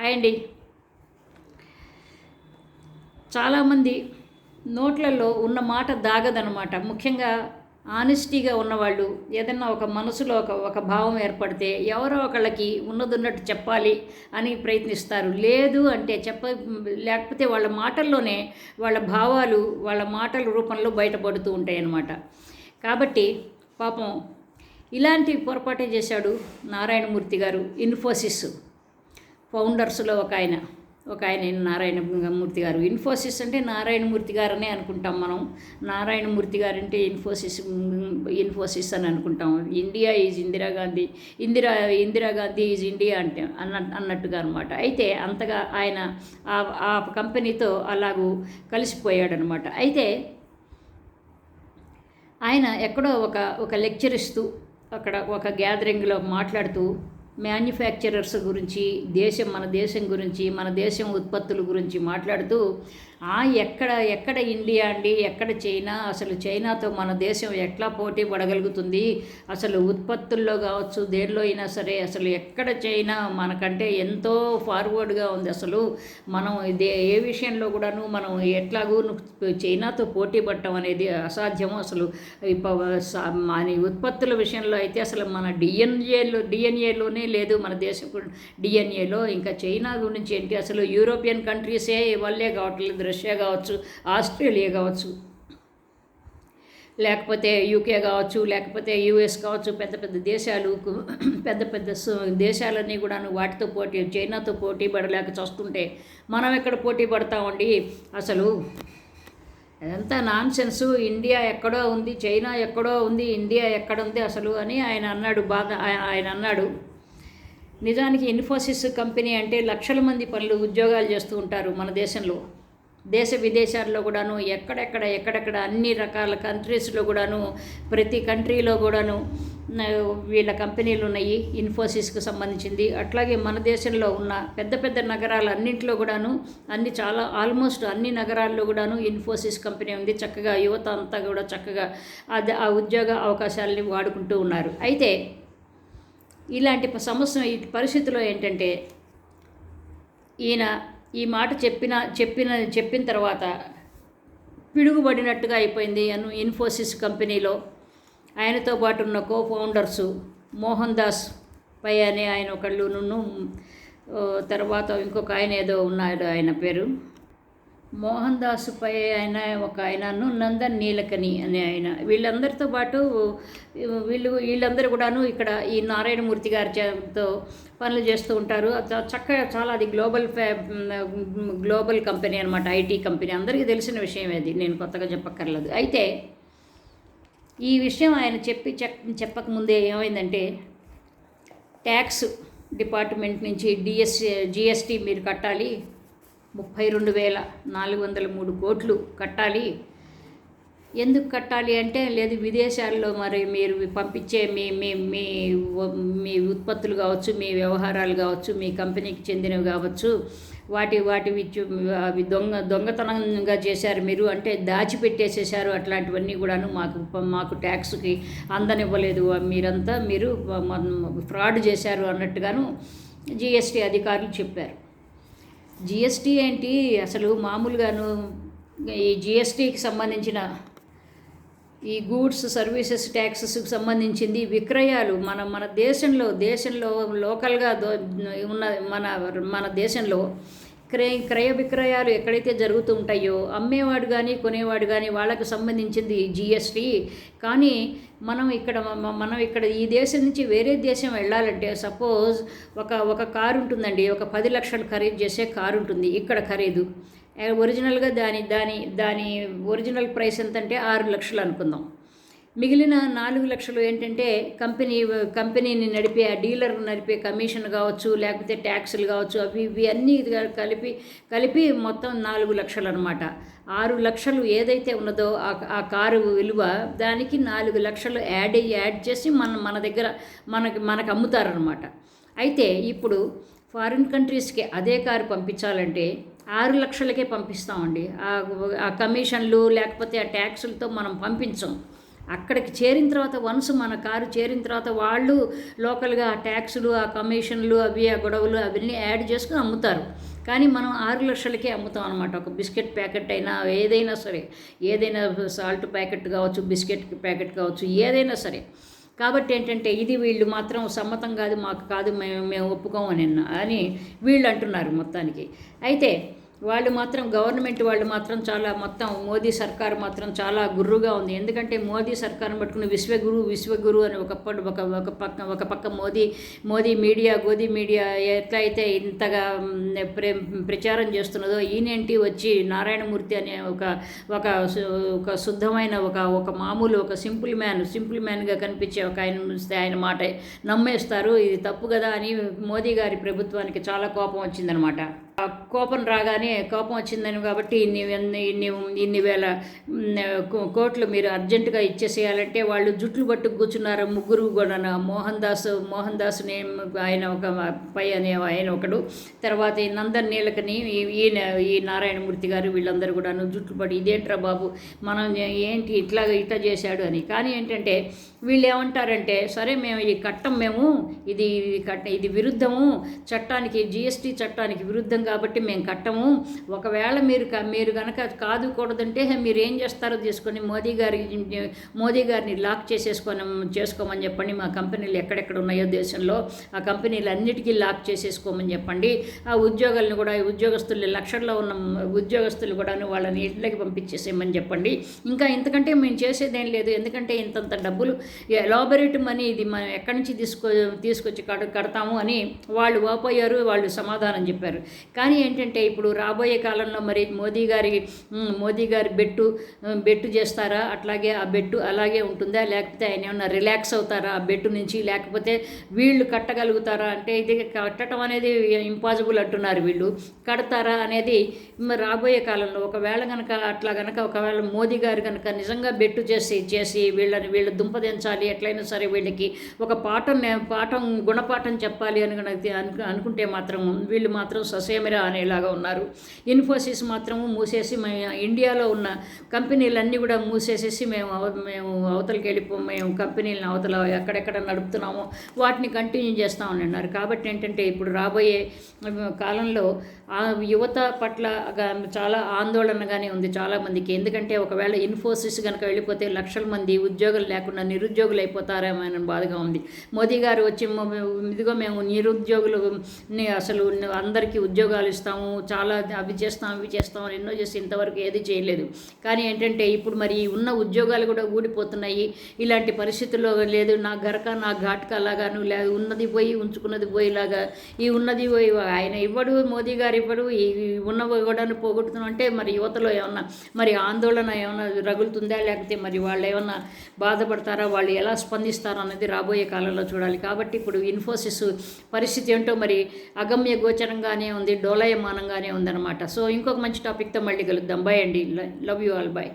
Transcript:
Hi అండి. చాలామంది నోట్లలో ఉన్న మాట దాగదనమాట ముఖ్యంగా ఆనెస్టీగా ఉన్నవాళ్ళు ఏదన్నా ఒక మనసులో ఒక ఒక భావం ఏర్పడితే ఎవరో ఒకళ్ళకి ఉన్నదున్నట్టు చెప్పాలి అని ప్రయత్నిస్తారు. లేదు అంటే చెప్ప లేకపోతే వాళ్ళ మాటల్లోనే వాళ్ళ భావాలు వాళ్ళ మాటల రూపంలో బయటపడుతూ ఉంటాయి అన్నమాట కాబట్టి పాపం ఇలాంటి పొరపాటే చేశాడు నారాయణమూర్తి గారు ఇన్ఫోసిస్. ఫౌండర్స్లో ఒక ఆయన ఒక ఆయన నారాయణమూర్తి గారు. ఇన్ఫోసిస్ అంటే నారాయణమూర్తి గారనే అనుకుంటాం మనం. నారాయణమూర్తి గారు అంటే ఇన్ఫోసిస్ ఇన్ఫోసిస్ అని అనుకుంటాం. India is Indira Gandhi Indira Indira Gandhi is India అంటే అన్న అన్నట్టుగా అనమాట అయితే అంతగా ఆయన ఆ- ఆ కంపెనీతో అలాగూ కలిసిపోయాడనమాట అయితే ఆయన ఎక్కడో ఒక ఒక లెక్చర్ ఇస్తూ అక్కడ ఒక గ్యాదరింగ్లో మాట్లాడుతూ మ్యానుఫ్యాక్చరర్స్ గురించి దేశం మన దేశం గురించి మన దేశం ఉత్పత్తుల గురించి మాట్లాడుతూ ఆ ఎక్కడ ఎక్కడ ఇండియా అండి? ఎక్కడ చైనా? అసలు చైనాతో మన దేశం ఎట్లా పోటీ పడగలుగుతుంది? అసలు ఉత్పత్తుల్లో కావచ్చు దేనిలో అయినా సరే అసలు ఎక్కడ చైనా మనకంటే ఎంతో ఫార్వర్డ్గా ఉంది? అసలు మనం ఇదే ఏ విషయంలో కూడాను మనం ఎట్లాగూ చైనాతో పోటీ పడటం అనేది అసాధ్యము? అసలు ఈ స- మన ఉత్పత్తుల విషయంలో అయితే అసలు మన డిఎన్ఏలో డిఎన్ఏలోనే లేదు మన దేశం డిఎన్ఏలో ఇంకా చైనా గురించి ఏంటి? అసలు యూరోపియన్ కంట్రీసే వల్లే కావట్లేదు రష్యా కావచ్చు ఆస్ట్రేలియా కావచ్చు లేకపోతే యూకే కావచ్చు లేకపోతే యూఎస్ కావచ్చు పెద్ద పెద్ద దేశాలు పెద్ద పెద్ద దేశాలన్నీ కూడా వాటితో పోటీ చైనాతో పోటీ పడలేక చూస్తుంటే మనం ఎక్కడ పోటీ పడతామండి? అసలు ఎంత నాన్ సెన్సు ఇండియా ఎక్కడో ఉంది చైనా ఎక్కడో ఉంది ఇండియా ఎక్కడ ఉంది అసలు అని ఆయన అన్నాడు బాధ ఆయన అన్నాడు. నిజానికి ఇన్ఫోసిస్ కంపెనీ అంటే లక్షల మంది పనులు ఉద్యోగాలు చేస్తూ ఉంటారు మన దేశంలో. దేశ విదేశాల్లో కూడాను ఎక్కడెక్కడ ఎక్కడెక్కడ అన్ని రకాల కంట్రీస్లో కూడాను ప్రతి కంట్రీలో కూడాను వీళ్ళ కంపెనీలు ఉన్నాయి ఇన్ఫోసిస్కి సంబంధించింది. అట్లాగే మన దేశంలో ఉన్న పెద్ద పెద్ద నగరాలు అన్నింటిలో కూడాను అన్ని చాలా ఆల్మోస్ట్ అన్ని నగరాల్లో కూడాను ఇన్ఫోసిస్ కంపెనీ ఉంది. చక్కగా యువత అంతా కూడా చక్కగా అది ఆ ఉద్యోగ అవకాశాలని వాడుకుంటూ ఉన్నారు. అయితే ఇలాంటి సమస్య ఈ పరిస్థితిలో ఏంటంటే ఈయన ఈ మాట చెప్పిన చెప్పిన చెప్పిన తర్వాత పిడుగుబడినట్టుగా అయిపోయింది అను ఇన్ఫోసిస్ కంపెనీలో. ఆయనతో పాటు ఉన్న కో ఫౌండర్సు మోహన్ దాస్ పై అనే ఆయన ఒకళ్ళును ఓ, తర్వాత ఇంకొక ఆయన ఏదో ఉన్నాడు ఆయన పేరు. మోహన్ దాసుపై ఆయన ఒక ఆయనను నందన్ నీలకని అనే ఆయన. వీళ్ళందరితో పాటు వీళ్ళు వీళ్ళందరూ కూడాను ఇక్కడ ఈ నారాయణమూర్తి గారి చేతో పనులు చేస్తూ ఉంటారు. చక్కగా చాలా అది గ్లోబల్ ఫ్యా గ్లోబల్ కంపెనీ అనమాట ఐటీ కంపెనీ. అందరికీ తెలిసిన విషయం అది. నేను కొత్తగా చెప్పక్కర్లేదు. అయితే ఈ విషయం ఆయన చెప్పి చెప్ చెప్పకముందే ఏమైందంటే ట్యాక్స్ డిపార్ట్మెంట్ నుంచి డిఎస్ జిఎస్టీ మీరు కట్టాలి ముప్పై రెండు వేల నాలుగు వందల మూడు కోట్లు కట్టాలి. ఎందుకు కట్టాలి అంటే లేదు విదేశాల్లో మరి మీరు పంపించే మీ మీ మీ మీ ఉత్పత్తులు కావచ్చు మీ వ్యవహారాలు కావచ్చు మీ కంపెనీకి చెందినవి కావచ్చు వాటి వాటి విచ్చు అవి దొంగ దొంగతనంగా చేశారు మీరు అంటే దాచిపెట్టేసేసారు అట్లాంటివన్నీ కూడాను మాకు మాకు ట్యాక్స్కి అందనివ్వలేదు. మీరంతా మీరు ఫ్రాడ్ చేశారు అన్నట్టుగాను జిఎస్టీ అధికారులు చెప్పారు. జిఎస్టీ ఏంటి? అసలు మామూలుగాను ఈ జిఎస్టీకి సంబంధించిన ఈ గూడ్స్ సర్వీసెస్ ట్యాక్సెస్కి సంబంధించింది విక్రయాలు. మన మన దేశంలో దేశంలో లోకల్గా దో ఉన్న మన మన దేశంలో క్రయ క్రయ విక్రయాలు ఎక్కడైతే జరుగుతూ ఉంటాయో అమ్మేవాడు కానీ కొనేవాడు కానీ వాళ్ళకు సంబంధించింది జిఎస్టీ కానీ మనం ఇక్కడ మనం ఇక్కడ ఈ దేశం నుంచి వేరే దేశం వెళ్ళాలంటే సపోజ్ ఒక ఒక కారు ఉంటుందండి. ఒక పది లక్షలు ఖరీదు చేసే కారు ఉంటుంది. ఇక్కడ ఖరీదు. ఒరిజినల్గా దాని దాని దాని ఒరిజినల్ ప్రైస్ ఎంత అంటే ఆరు లక్షలు అనుకుందాం. మిగిలిన నాలుగు లక్షలు ఏంటంటే కంపెనీ కంపెనీని నడిపే ఆ డీలర్ నడిపే కమిషన్ కావచ్చు లేకపోతే ట్యాక్సులు కావచ్చు అవి ఇవి అన్నీ కలిపి కలిపి మొత్తం నాలుగు లక్షలు అనమాట ఆరు లక్షలు ఏదైతే ఉన్నదో ఆ కారు విలువ దానికి నాలుగు లక్షలు యాడ్ అయ్యి యాడ్ చేసి మన మన దగ్గర మనకి మనకు అమ్ముతారనమాట అయితే ఇప్పుడు ఫారిన్ కంట్రీస్కి అదే కారు పంపించాలంటే ఆరు లక్షలకే పంపిస్తామండి. ఆ ఆ కమిషన్లు లేకపోతే ఆ ట్యాక్సులతో మనం పంపించం. అక్కడికి చేరిన తర్వాత వన్స్ మన కారు చేరిన తర్వాత వాళ్ళు లోకల్గా ఆ ట్యాక్సులు ఆ కమిషన్లు అవి ఆ గొడవలు అవన్నీ యాడ్ చేసుకుని అమ్ముతారు. కానీ మనం ఆరు లక్షలకే అమ్ముతాం అనమాట ఒక బిస్కెట్ ప్యాకెట్ అయినా ఏదైనా సరే. ఏదైనా సాల్ట్ ప్యాకెట్ కావచ్చు బిస్కెట్ ప్యాకెట్ కావచ్చు ఏదైనా సరే. కాబట్టి ఏంటంటే ఇది వీళ్ళు మాత్రం సమ్మతం కాదు మాకు కాదు మేము మేము ఒప్పుకోమని అని వీళ్ళు అంటున్నారు మొత్తానికి. అయితే వాళ్ళు మాత్రం గవర్నమెంట్ వాళ్ళు మాత్రం చాలా మొత్తం మోదీ సర్కార్ మాత్రం చాలా గుర్రుగా ఉంది. ఎందుకంటే మోదీ సర్కార్ని పట్టుకుని విశ్వగురు విశ్వగురు అని ఒక ఒక ఒక పక్క ఒక పక్క మోదీ మోదీ మీడియా గోదీ మీడియా ఎట్లయితే ఇంతగా ప్రచారం చేస్తున్నదో ఈయనేంటి వచ్చి నారాయణమూర్తి అనే ఒక ఒక ఒక శుద్ధమైన ఒక ఒక మామూలు ఒక సింపుల్ మ్యాన్ సింపుల్ మ్యాన్గా కనిపించే ఒక ఆయన ఆయన మాట నమ్మేస్తారు. ఇది తప్పు కదా అని మోదీ గారి ప్రభుత్వానికి చాలా కోపం వచ్చిందనమాట. కోపం రాగానే కోపం వచ్చిందని కాబట్టి ఇన్ని ఇన్ని ఇన్ని వేల కోట్లు మీరు అర్జెంటుగా ఇచ్చేసేయాలంటే వాళ్ళు జుట్లు పట్టు కూర్చున్నారు. ముగ్గురు కూడా మోహన్ దాస్ మోహన్ దాస్ నేమ్ ఆయన ఒక పై అనే ఆయన ఒకడు. తర్వాత ఈ నందన్ నీలకని ఈయన ఈ నారాయణమూర్తి గారు వీళ్ళందరూ కూడాను జుట్లు పడి ఇదేంట్రా బాబు మనం ఏంటి ఇట్లా ఇట్లా చేశాడు అని. కానీ ఏంటంటే వీళ్ళు ఏమంటారంటే సరే మేము ఈ కట్టం మేము ఇది కట్ట ఇది విరుద్ధము. చట్టానికి జిఎస్టీ చట్టానికి విరుద్ధం కాబట్టి మేము కట్టము. ఒకవేళ మీరు మీరు కనుక కాదు కూడదంటే మీరు ఏం చేస్తారో తీసుకొని మోదీ గారి మోదీ గారిని లాక్ చేసేసుకొని చేసుకోమని చెప్పండి. మా కంపెనీలు ఎక్కడెక్కడ ఉన్నాయో దేశంలో ఆ కంపెనీలు అన్నిటికీ లాక్ చేసేసుకోమని చెప్పండి. ఆ ఉద్యోగాలను కూడా ఉద్యోగస్తులు లక్షల్లో ఉన్న ఉద్యోగస్తులు కూడా వాళ్ళని ఇంట్లోకి పంపించేసేయమని చెప్పండి. ఇంకా ఇంతకంటే మేము చేసేదేం లేదు. ఎందుకంటే ఇంతంత డబ్బులు ఎలాబరేట్ మనీ ఇది మనం ఎక్కడి నుంచి తీసుకో తీసుకొచ్చి కడ కడతాము అని వాళ్ళు వాపోయారు వాళ్ళు సమాధానం చెప్పారు. కానీ ఏంటంటే ఇప్పుడు రాబోయే కాలంలో మరి మోదీ గారి మోదీ గారి బెట్టు బెట్టు చేస్తారా? అట్లాగే ఆ బెట్టు అలాగే ఉంటుందా? లేకపోతే ఆయన ఏమన్నా రిలాక్స్ అవుతారా ఆ బెట్టు నుంచి? లేకపోతే వీళ్ళు కట్టగలుగుతారా? అంటే ఇది కట్టడం అనేది ఇంపాసిబుల్ అంటున్నారు వీళ్ళు. కడతారా అనేది రాబోయే కాలంలో ఒకవేళ కనుక అట్లా కనుక ఒకవేళ మోదీ గారు కనుక నిజంగా బెట్టు చేసి చేసి వీళ్ళని వీళ్ళ దుంపదించాలి ఎట్లయినా సరే వీళ్ళకి ఒక పాఠం పాఠం గుణపాఠం చెప్పాలి అని అనుకుంటే మాత్రం వీళ్ళు మాత్రం ససేమిరా అనేలాగా ఉన్నారు. ఇన్ఫోసిస్ మాత్రము మూసేసి మేము ఇండియాలో ఉన్న కంపెనీలన్నీ కూడా మూసేసేసి మేము మేము అవతలకి వెళ్ళిపో మేము కంపెనీలను అవతల ఎక్కడెక్కడ నడుపుతున్నామో వాటిని కంటిన్యూ చేస్తామని అన్నారు. కాబట్టి ఏంటంటే ఇప్పుడు రాబోయే కాలంలో యువత పట్ల చాలా ఆందోళనగానే ఉంది చాలామందికి ఎందుకంటే ఒకవేళ ఇన్ఫోసిస్ కనుక వెళ్ళిపోతే లక్షల మంది ఉద్యోగాలు లేకుండా నిరుద్యోగులు అయిపోతారేమో అని బాధగా ఉంది. మోదీ గారు వచ్చి ఇదిగో మేము నిరుద్యోగులు అసలు అందరికీ ఉద్యోగాలు ఇస్తాము చాలా అవి చేస్తాం అవి చేస్తాం అని ఎన్నో చేసి ఇంతవరకు ఏది చేయలేదు. కానీ ఏంటంటే ఇప్పుడు మరి ఉన్న ఉద్యోగాలు కూడా ఊడిపోతున్నాయి. ఇలాంటి పరిస్థితుల్లో లేదు నా గరక నా ఘాట్క అలాగాను లేదు ఉన్నది పోయి ఉంచుకున్నది పోయేలాగా ఈ ఉన్నది పోయి ఆయన ఇవ్వడు మోదీ గారు ఇవ్వడు ఈ ఉన్నవి కూడా పోగొట్టుతున్నాం అంటే మరి యువతలో ఏమన్నా మరి ఆందోళన ఏమన్నా రగులుతుందా? లేకపోతే మరి వాళ్ళు ఏమన్నా బాధపడతారా? వాళ్ళు ఎలా స్పందిస్తారో అనేది రాబోయే కాలంలో చూడాలి. కాబట్టి ఇప్పుడు ఇన్ఫోసిస్ పరిస్థితి ఏంటో మరి అగమ్య గోచరంగానే ఉంది డోలయమానంగానే ఉందన్నమాట. సో ఇంకొక మంచి టాపిక్తో మళ్ళీ కలుద్దాం. బాయ్ అండి. Love you all bye